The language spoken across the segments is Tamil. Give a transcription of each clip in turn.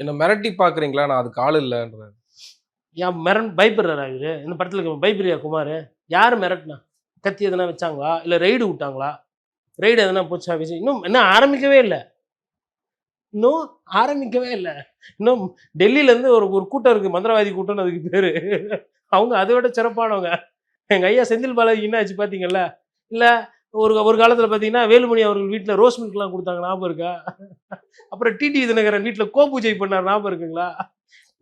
என்ன மிரட்டி பாக்குறீங்களா நான் அதுக்கு ஆள் இல்லைன்ற ஏன் மிரன் பயப்படுறாரா இவரு? இந்த படத்தில் பயப்படுறியா குமார் யார் மிரட்டினா? கத்தி எதனா வச்சாங்களா? இல்லை ரெய்டு விட்டாங்களா? ரெய்டு எதனா போச்சா? விஜய்? இன்னும் என்ன ஆரம்பிக்கவே இல்லை. இன்னும் ஆரம்பிக்கவே இல்லை. இன்னும் டெல்லியிலேருந்து ஒரு ஒரு கூட்டம் இருக்குது மந்திரவாதி கூட்டம்னு அதுக்கு பேர். அவங்க அதை விட சிறப்பானவங்க. எங்கள் ஐயா செந்தில் பாலாஜி என்ன ஆச்சு பார்த்தீங்கல்ல இல்லை ஒரு ஒரு காலத்தில் பார்த்தீங்கன்னா வேலுமணி அவர்கள் வீட்டில் ரோஸ் மில்க்லாம் கொடுத்தாங்க ஞாபகம் இருக்கா? அப்புறம் டிடி தினகரன் வீட்டில் கோ பூஜை பண்ணார் ஞாபகம் இருக்குங்களா?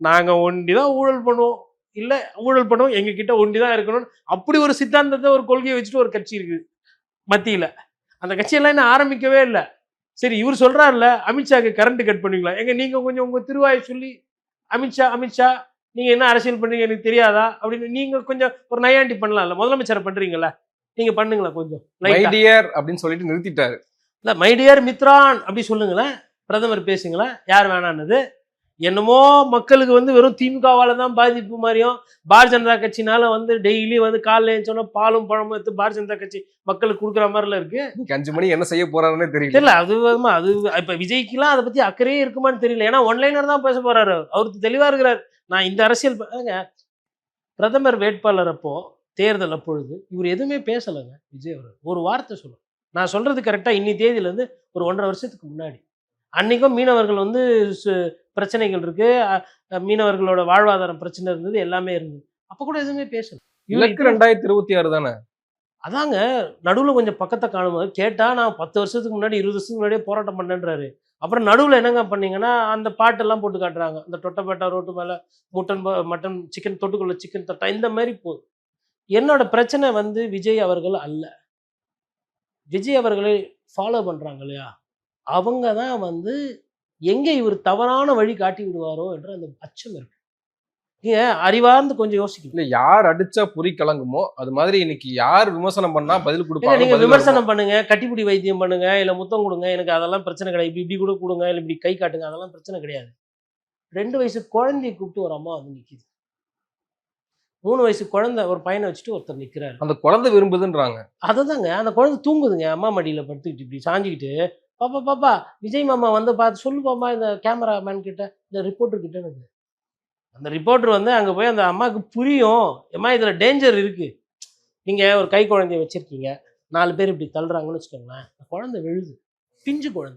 நாங்கள் ஒண்டி தான் ஊழல் பண்ணுவோம். இல்லை ஊழல் பண்ணுவோம். எங்ககிட்ட ஒண்டி தான் இருக்கணும்னு அப்படி ஒரு சித்தாந்தத்தை ஒரு கொள்கையை வச்சுட்டு ஒரு கட்சி இருக்குது மத்தியில். அந்த கட்சியெல்லாம் இன்னும் ஆரம்பிக்கவே இல்லை. சரி இவர் சொல்றாருல அமித்ஷாக்கு கரண்ட் கட் பண்ணுவீங்களா? எங்க நீங்க கொஞ்சம் உங்க திருவாயை சொல்லி அமித்ஷா அமித்ஷா நீங்க என்ன அரசியல் பண்றீங்க? எனக்கு தெரியாதா? அப்படின்னு நீங்க கொஞ்சம் ஒரு நையாண்டி பண்ணலாம்ல. முதலமைச்சரை பண்றீங்கல்ல. நீங்க பண்ணுங்களா கொஞ்சம் மை லைட்டா. டியர் அப்படின்னு சொல்லிட்டு நிறுத்திட்டாரு. இல்ல மைடியர் மித்ரான் அப்படி சொல்லுங்களேன். பிரதமர் பேசுங்களேன் யார் வேணான்னது? என்னமோ மக்களுக்கு வந்து வெறும் திமுகவால தான் பாதிப்பு மாதிரியும் பாரதிய ஜனதா கட்சினால வந்து டெய்லி வந்து காலைல எழுந்தோன்னா பாலும் பழமும் எடுத்து பாரதிய ஜனதா கட்சி மக்களுக்கு கொடுக்குற மாதிரிலாம் இருக்கு. அஞ்சு மணி என்ன செய்ய போறாருன்னே தெரியல. தெரியல அது வந்து- அது இப்ப விஜய்க்குலாம் அதை பத்தி அக்கறையே இருக்குமான்னு தெரியல. ஏன்னா ஒன்லைனர் தான் பேச போறாரு அவர். அவருக்கு தெளிவா இருக்கிறார். நான் இந்த அரசியல் பிரதமர் வேட்பாளர் அப்போ தேர்தல் அப்பொழுது இவர் எதுவுமே பேசலைங்க விஜய் அவர் ஒரு வார்த்தை சொல்லும் நான் சொல்றது கரெக்டா இன்னி தேதியில இருந்து ஒரு ஒன்றரை வருஷத்துக்கு முன்னாடி. அன்னைக்கும் மீனவர்கள் வந்து பிரச்சனைகள் இருக்கு. அ- அ, மீனவர்களோட வாழ்வாதாரம் பிரச்சனை இருந்தது எல்லாமே இருந்தது. அப்ப கூட எதுவுமே பேசல. இலக்கு ரெண்டாயிரத்தி இருபத்தி ஆறு தானே? அதாங்க நடுவில் கொஞ்சம் பக்கத்தை காணும்போது கேட்டால் நான் பத்து வருஷத்துக்கு முன்னாடி இருபது வருஷத்துக்கு முன்னாடியே போராட்டம் பண்ணேன்றாரு. அப்புறம் நடுவில் என்னங்க பண்ணீங்கன்னா அந்த பாட்டெல்லாம் போட்டு காட்டுறாங்க. அந்த தொட்டப்பேட்டா ரோட்டு மேலே முட்டன் மட்டன் சிக்கன் தொட்டுக்குள்ள சிக்கன் தொட்டா இந்த மாதிரி போகுது என்னோட பிரச்சனை வந்து விஜய் அவர்கள் அல்ல. விஜய் அவர்களை ஃபாலோ பண்ணுறாங்க இல்லையா? அவங்க தான் வந்து எங்கே இவர் தவறான வழி காட்டி விடுவாரோ என்ற அந்த அச்சம் இருக்கு. நீங்க அறிவார்ந்து கொஞ்சம் யோசிக்கணும். இல்ல யார் அடிச்சா புரி கலங்குமோ அது மாதிரி இன்னைக்கு யார் விமர்சனம் பண்ணா பதில் கொடுப்பாங்க நீங்க? விமர்சனம் பண்ணுங்க கட்டிப்பிடி வைத்தியம் பண்ணுங்க இல்ல முத்தம் கொடுங்க எனக்கு அதெல்லாம் பிரச்சனை கிடையாது. இப்படி இப்படி கூட கொடுங்க இல்ல இப்படி கை காட்டுங்க அதெல்லாம் பிரச்சனை கிடையாது. ரெண்டு வயசு குழந்தைய கூப்பிட்டு ஒரு அம்மா வந்து நிக்குது. மூணு வயசு குழந்தை ஒரு பையனை வச்சுட்டு ஒருத்தர் நிக்கிறாரு. அந்த குழந்தை விரும்புதுன்றாங்க. அதுதாங்க அந்த குழந்தை தூங்குதுங்க அம்மா மடியில படுத்துக்கிட்டு இப்படி சாஞ்சிக்கிட்டு பாப்பா பாப்பா விஜய் மாமா வந்து பார்த்து சொல்லு இந்த கேமராமேன் கிட்ட? இந்த ரிப்போர்ட்டர் கிட்ட எனக்கு அந்த ரிப்போர்ட்டர் வந்து அங்கே போய் அந்த அம்மாவுக்கு புரியும். அம்மா இதில் டேஞ்சர் இருக்குது நீங்கள் ஒரு கை குழந்தைய வச்சிருக்கீங்க. நாலு பேர் இப்படி தள்ளுறாங்கன்னு வச்சுக்கோங்களேன். குழந்தை விழுது. பிஞ்சு குழந்தை.